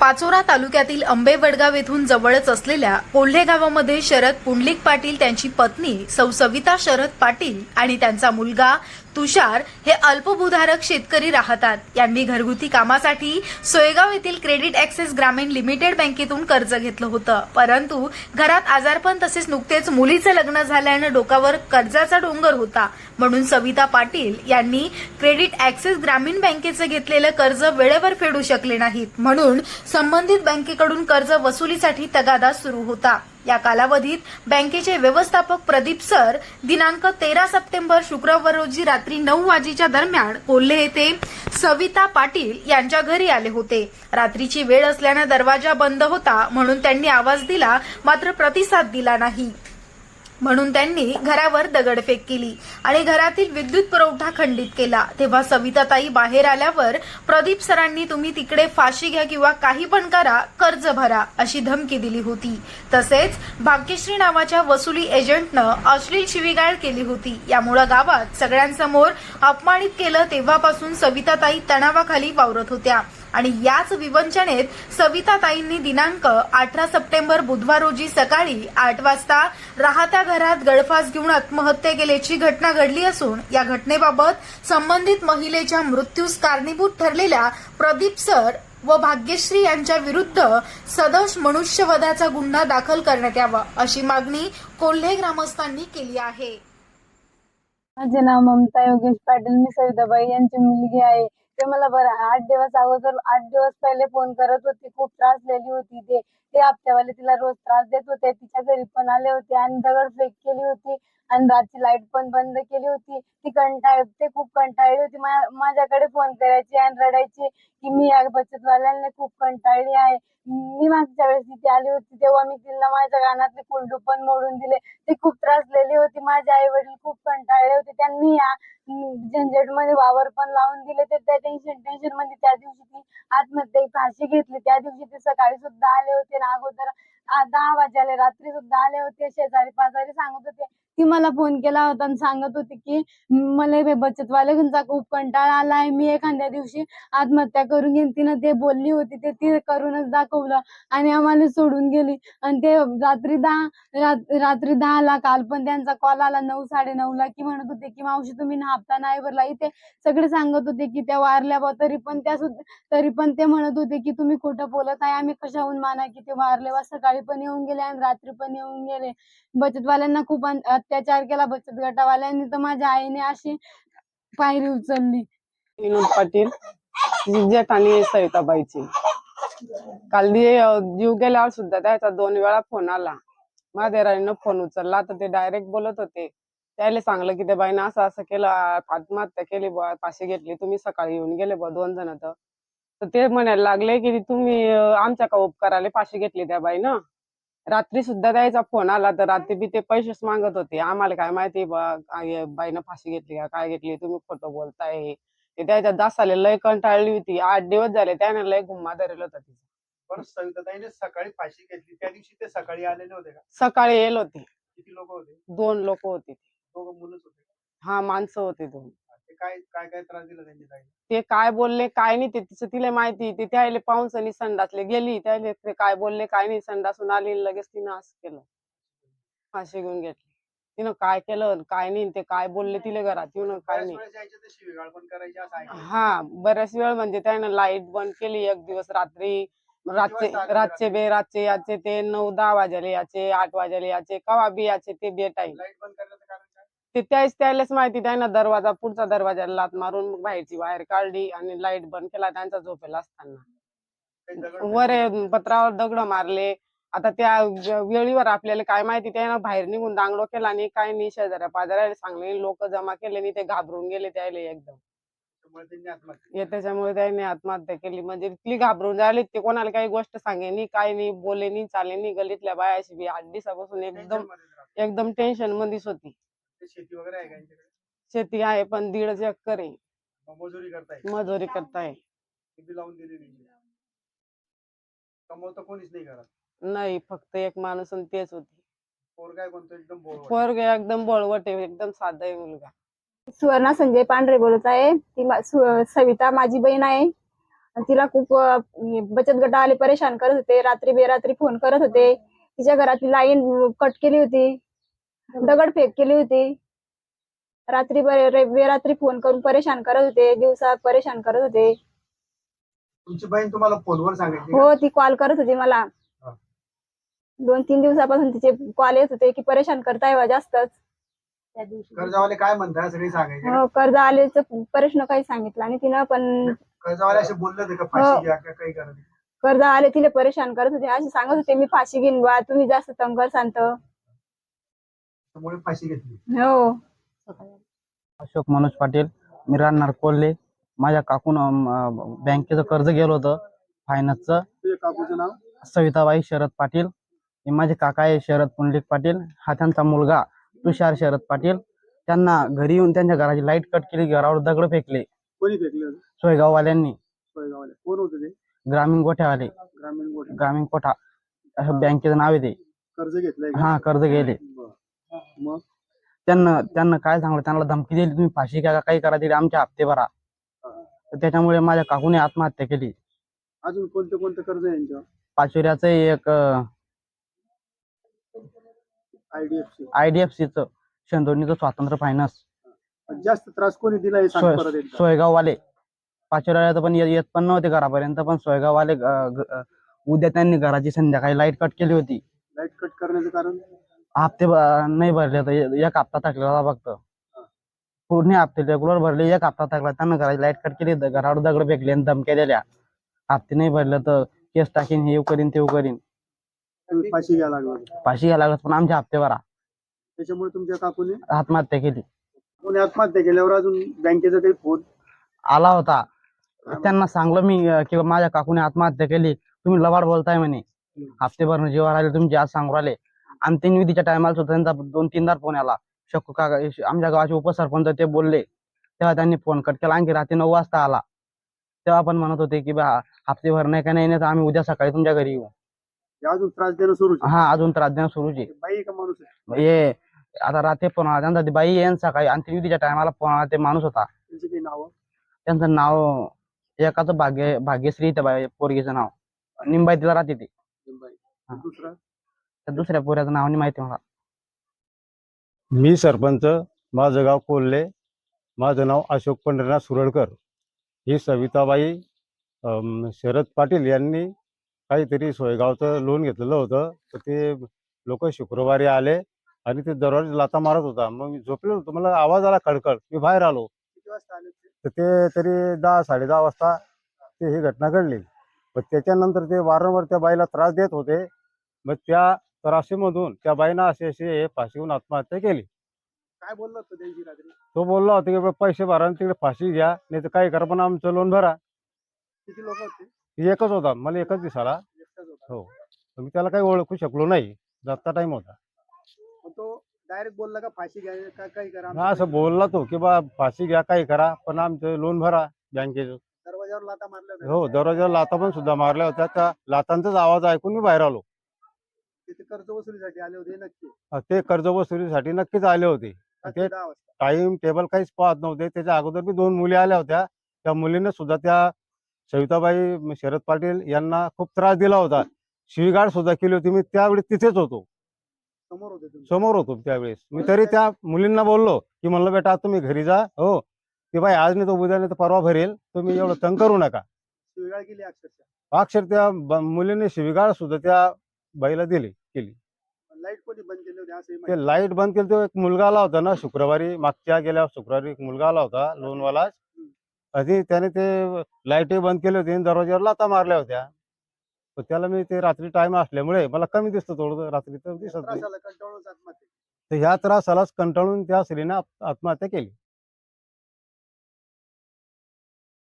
पाचोरा तालुक्यातील आंबेवडगाव येथून जवळच असलेल्या कोल्हे गावामध्ये शरद पुंडलिक पाटील त्यांची पत्नी सौ सविता शरद पाटील आणि त्यांचा मुलगा तुषार हे अल्पभूधारक शेतकरी राहतात. यांनी घरगुती कामासाठी सोयगाव येथील क्रेडिट ऍक्सेस ग्रामीण लिमिटेड बँकेतून कर्ज घेतलं होतं. परंतु घरात आजारपण तसेच नुकतेच मुलीचं लग्न झाल्यानं डोकावर कर्जाचा डोंगर होता. म्हणून सविता पाटील यांनी क्रेडिट ऍक्सेस ग्रामीण बँकेचं घेतलेलं कर्ज वेळेवर फेडू शकले नाहीत. म्हणून संबंधित बँकेकडून कर्ज वसुलीसाठी तगादा सुरू होता. या कालावधीत बँकेचे व्यवस्थापक प्रदीप सर दिनांक तेरा सप्टेंबर शुक्रवार रोजी रात्री नऊ वाजेच्या दरम्यान कोल्हे येथे सविता पाटील यांच्या घरी आले होते. रात्रीची वेळ असल्यानं दरवाजा बंद होता म्हणून त्यांनी आवाज दिला मात्र प्रतिसाद दिला नाही. म्हणून त्यांनी घरावर दगडफेक केली आणि घरातील विद्युत पुरवठा खंडित केला. तेव्हा सविताताई बाहेर आल्यावर प्रदीप सरांनी तुम्ही तिकडे फाशी घ्या किंवा काही पण करा कर्ज भरा अशी धमकी दिली होती. तसेच भाग्यश्री नावाच्या वसुली एजंटनं अश्लील शिवीगाळ केली होती. यामुळं गावात सगळ्यांसमोर अपमानित केलं तेव्हापासून सविताताई तणावाखाली वावरत होत्या. आणि याच विवंचनेत सविताताईंनी दिनांक अठरा सप्टेंबर बुधवार रोजी सकाळी आठ वाजता राहत्या घरात गळफास घेऊन आत्महत्या केल्याची घटना घडली असून या घटनेबाबत संबंधित महिलेच्या मृत्यूस कारणीभूत ठरलेल्या प्रदीप सर व भाग्यश्री यांच्या विरुद्ध सदोष मनुष्यवधाचा गुन्हा दाखल करण्यात यावा अशी मागणी कोल्हे ग्रामस्थांनी केली आहे. माझे नाव ममता योगेश पाटील. मी सविताबाई यांची मुलगी आहे. ते मला बरं आठ दिवस अगोदर आठ दिवस पहिले फोन करत होते. खूप त्रासलेली होती ते. ते हप्त्यावाले तिला रोज त्रास देत होते. तिच्या घरी पण आले होते आणि दगडफेक केली होती. आणि रातची लाइट पण बंद केली होती. ती कंटाळ ते खूप कंटाळली होती. माझ्याकडे फोन करायची आणि रडायची की मी या बचतवाल्यांना खूप कंटाळली आहे. मी मागच्या वेळेस तिथे आली होती तेव्हा मी तिला माझ्या कानातले कुंडू पण मोडून दिले. ती खूप त्रासलेली होती. माझे आई वडील खूप कंटाळले होते. त्यांनी या झंझटमध्ये वावर पण लावून दिले. तर त्या टेन्शन टेन्शनमध्ये त्या दिवशी ती आत्महत्या फाशी घेतली. त्या दिवशी ते सकाळी सुद्धा आले होते ना अगोदर दहा वाजाले रात्री सुद्धा आले होते. शेजारी पाजारी सांगत होते ती मला फोन केला होता आणि सांगत होती की मला हे बचतवाल्यांचा खूप कंटाळा आलाय. मी एखाद्या दिवशी आत्महत्या करून घेईन. तिनं ते बोलली होती ते ती करूनच दाखवलं आणि आम्हाला सोडून गेली. आणि ते रात्री दहा रात्री दहा ला काल पण त्यांचा कॉल आला नऊ साडे नऊ ला की म्हणत होते की मावशी तुम्ही ना हप्ता नाही भरला. इथे सगळे सांगत होते की त्या वारल्या बा. तरी पण त्या सुद्धा तरी पण ते म्हणत होते की तुम्ही खोटं बोलत आहे. आम्ही कशाहून माना की ते वारले बा? सकाळी पण येऊन गेले आणि रात्री पण येऊन गेले. बचतवाल्यांना खूप अत्याचार केला बचत गटावाल्यांनी तर माझ्या आईने अशी पायरी उचलली. विनोद पाटील जिज्जट आणि सविताबाईची. काल जीव गेल्यावर सुद्धा त्याचा दोन वेळा फोन आला. महादेराने फोन उचलला तर ते डायरेक्ट बोलत होते. त्याला सांगलं की त्या बाईनं असं असं केलं आत्महत्या केली बुवा पाशी घेतली तुम्ही सकाळी येऊन गेले बुवा दोन जण तर. ते म्हणायला लागले की तुम्ही आमच्या का उपकाराला पाशी घेतली त्या बाईनं? रात्री सुद्धा त्याचा फोन आला तर रात्री बी ते पैसेच मागत होते. आम्हाला काय माहिती बाईनं फाशी घेतली का काय घेतली तुम्ही खोटं बोलताय. ते त्याच्या दासाले लय कंटाळली होती. आठ दिवस झाले त्याने लय गुम्मा धरला होता तिचा. पण सविताताईने सकाळी फाशी घेतली. त्या दिवशी ते सकाळी आलेले होते का? सकाळी येल होते. किती लोक होते? दोन लोक होते दोघं मुलंच होते? हा माणसं होते दोन. काय काय काय त्रास दिला त्यांनी ताईला ते काय बोलले काय नाही ते तिचं तिला माहिती ते त्याले पाऊसनी संडासले गेली. त्याले ते काय बोलले काय नाही संडासून आली आणि लगेच तिनं असं केलं. फाशी घेऊन घेतली. तिनं काय केलं आणि काय नाही ते काय बोलले तिला घरात येऊन काय बऱ्याच नाही. वेळेस यायचे ते शिवीगाळ पण करायचे असं ऐकलं. हा बऱ्याच वेळ म्हणजे त्यानं लाइट बंद केली एक दिवस रात्री. रातचे रातचे बे रातचे याचे ते नऊ दहा वाजले याचे आठ वाजले याचे कवा बी याचे ते बे टाईम लाइट बंद काय ते त्याच त्यालाच माहिती त्यानं दरवाजा पुढचा दरवाजाला लात मारून मग बाहेरची बाहेर काढली आणि लाइट बंद केला त्यांचा झोपेला असताना. वर आहे, पत्रावर दगड मारले. आता त्या वेळीवर आपल्याला काय माहिती त्यानं बाहेर निघून दांगडो केला आणि काय नाही शेजाऱ्या पाजाऱ्याला सांगले लोक जमा केले आणि ते घाबरून गेले त्याला एकदम. त्याच्यामुळे त्याने आत्महत्या केली. म्हणजे इतकी घाबरून झाली ते कोणाला काही गोष्ट सांगे नाही काय नाही बोले नाही चाले नाही गलीतल्या बायाशी बी आठ दिवसापासून. एकदम. एकदम टेन्शन मध्येच होती. शेती वगैरे आहे का यांच्याकडे? शेती आहे पण दीड एकर आहे. मग मजुरी करताय मजुरी करताय. किती लावून दिलेली कमवतं कोणीच नाही घरात? नाही फक्त एक माणूस आणि तेच होती. पोर काय कोणतं? एकदम पोरग एकदम बळवट आहे एकदम साधा आहे मुलगा. सुवर्णा संजय पांढरे बोलत आहे. ती मा- सु- सविता माझी बहीण आहे. आणि तिला खूप अं, बचत गट आले परेशान करत होते. रात्री बेरात्री फोन करत होते. तिच्या घरातली लाईन कट केली होती. दगडफेक केली होती. रात्री बे- रे- बेरात्री फोन करून परेशान करत होते. दिवसा परेशान करत होते. तुमची बहीण तुम्हाला फोनवर सांगितली का? हो ती कॉल करत होती मला. हा. दोन तीन दिवसापासून तिचे कॉल येत होते की परेशान करताय बा जास्तच. कर्जावाले काय म्हणताय सगळी सांगायचे हो, कर्ज आलेच प्रश्न काही सांगितला आणि तिनं पण कर्जावाले असे बोलले होते का हो. फाशी घ्या का काही करा कर्ज आले तिला परेशान करत होते. असे सांगत होते मी फाशी घेईन बा तुम्ही जास्त तंग सांगत. त्यामुळे फाशी घेतली. हो. अशोक मनोज पाटील मी राहणार कोल्हे. माझ्या काकून बँकेचं कर्ज गेलं होतं फायनान्सचं तुझ्या काकूचं नाव? सविताबाई शरद पाटील. हे माझे काका आहे शरद पुंडलिक पाटील. हा त्यांचा मुलगा तुषार शरद पाटील. त्यांना घरी येऊन त्यांच्या घराची लाइट कट केली घरावर दगड फेकले. कोणी फेकले होते सोयगाववाल्यांनी. सोयगावले कोण होते ते? ग्रामीण गोठ्यावाले. ग्रामीण ग्रामीण कोठा. असं बँकेचं नाव आहे ते. कर्ज घेतलंय का? हा कर्ज गेले. मग? त्यांना त्यांना काय सांगलं त्यांना धमकी दिली तुम्ही फाशी घ्या का काही करा दिली आमचे हप्ते भरा. तर त्याच्यामुळे माझ्या काकूने आत्महत्या केली. अजून कोणते कोणते कर्ज आहे यांच्यावर? पाचोऱ्याचं एक आयडीएफसी आयडीएफसीचं स्वातंत्र्य फायनान्स जास्त त्रास कोणी दिला हे सांग सोय- परत एकदा. सोयगाववाले. पाचोऱ्याला पण ये- येत पण नव्हते घरापर्यंत पण सोयगाववाले ग- अं, उद्या त्यांनी घराची संध्याकाळी लाइट कट केली होती. लाइट कट करण्याचं कारण? हप्ते नाही भरले तर एक हप्ता थकलेला होता फक्त. पूर्ण हप्ते रेग्युलर भरले एक हप्ता थकला त्यांना घराची लाइट कट केली घरावर दगड फेकले आणि धमक्या दिल्या. हप्ते नाही भरले तर केस टाकीन हे करीन ते करीन. फाशी घ्यायला लागला. फाशी घ्यायला लागत पण आमचे हप्ते भरा. त्याच्यामुळे तुमच्या काकूने? आत्महत्या केली. कोणी आत्महत्या केल्यावर अजून बँकेचा काही फोन? आला होता. त्यांना सांगलं मी अं, की माझ्या काकूने आत्महत्या केली. तुम्ही लबाड बोलताय म्हणे. हप्ते भरणं जेव्हा राहिले तुमचे आज सांगू राहिले. आणि तीन विधीच्या टायमाला सुद्धा त्यांचा दोन तीनदा फोन आला. शकू काका आमच्या गावाचे उपसरपंच ते बोलले. तेव्हा त्यांनी फोन कट केला. आणखी रात्री नऊ वाजता आला. तेव्हा पण म्हणत होते की बा हप्ते भरणे का नाही? नाही तर आम्ही उद्या सकाळी तुमच्या घरी येऊ. हे अजून त्रास देणं सुरूच आहे. हा अजून त्रास देणं सुरूच आहे. बाई का माणूस आहे? हे आता रात्री फोन आला. त्यांचा बाई येईन सकाळी. आणि तीन विधीच्या टायमाला फोन आला. ते माणूस होता. नावं? त्यांचं नाव एकाचं भाग्य भाग्यश्री त्या बाई पोरगीचं नाव. निंबाई तिला राहते ती. दुसरा? त्या दुसऱ्या पोऱ्याचं नाव नाही माहिती मला. मी सरपंच माझं गाव कोल्हे माझं नाव अशोक पंढरीनाथ सुरळकर. ही सविताबाई अम, शरद पाटील यांनी काहीतरी सोयगावचं लोन घेतलेलं होतं. तर ते लोक शुक्रवारी आले आणि ते दरवाजे लाता मारत होता. मग मी झोपलेलो होतो. मला आवाज आला खडखड. मी बाहेर आलो. किती वाजता आले ते? तर ते तरी दहा साडे दहा वाजता ते ही घटना घडली. पण त्याच्यानंतर ते वारंवार त्या बाईला त्रास देत होते. मग त्या त्रासीमधून त्या बाईनं असे असे फाशीहून आत्महत्या केली. काय बोललो होतो त्यांची रात्री तो बोलला होता की बा पैसे भरा आणि तिकडे फाशी घ्या नाही तर काय करा पण आमचं लोन भरा. किती लोक होते? एकच होता मला एकच दिसाला एकटाच होता. हो. तर मी त्याला काही ओळखू शकलो नाही. जाता टाइम होता. मग तो डायरेक्ट बोलला का फाशी घ्या का काही करा असं बोलला तो की बा फाशी घ्या काही करा पण आमचं लोन भरा बँकेचं. दरवाजावर लाता मारल्या होत्या. हो दरवाजाला लाता पण सुद्धा मारल्या होत्या. त्या लातांचाच आवाज ऐकून मी बाहेर आलो. तिथे कर्ज वसुलीसाठी आले होते नक्की. अ, ते कर्ज वसुलीसाठी नक्कीच आले होते. रात्री ते- दहा वाजता. टाइम टेबल काहीच पाहत नव्हते. त्याच्या अगोदर मी दोन मुली आल्या होत्या. त्या मुलीने सुद्धा त्या सविताबाई म, शरद पाटील यांना खूप त्रास दिला होता. शिवीगाळ सुद्धा केली होती. मी त्यावेळी तिथेच होतो. समोर होते तुम्ही. समोर होतो त्यावेळेस. मी तरी त्या मुलींना बोललो की म्हणलं बेटा आता तुम्ही घरी जा. हो. की बाई आज नाही तर उद्या नाही तर परवा भरेल. तुम्ही एवढं तंग करू नका. शिवीगाळ केली अक्षरशः. अक्षर त्या ब- मुलीने शिवीगाळ सुद्धा त्या बाईला दिली केली. लाइट कोणी बंद केली होती असं ते लाइट बंद केली तो एक मुलगा आला होता ना शुक्रवारी मागच्या गेल्या शुक्रवारी एक मुलगा आला होता लोनवाला आधी त्याने ते लाईटही बंद केली होती आणि दरवाज्यावर लाता मारल्या होत्या. त्याला मी ते रात्री टाइम असल्यामुळे मला कमी दिसतं थोडं रात्री तर दिसत नाही. कंटाळून तर ह्या त्रासालाच कंटाळून त्या स्त्रीने आत्महत्या केली.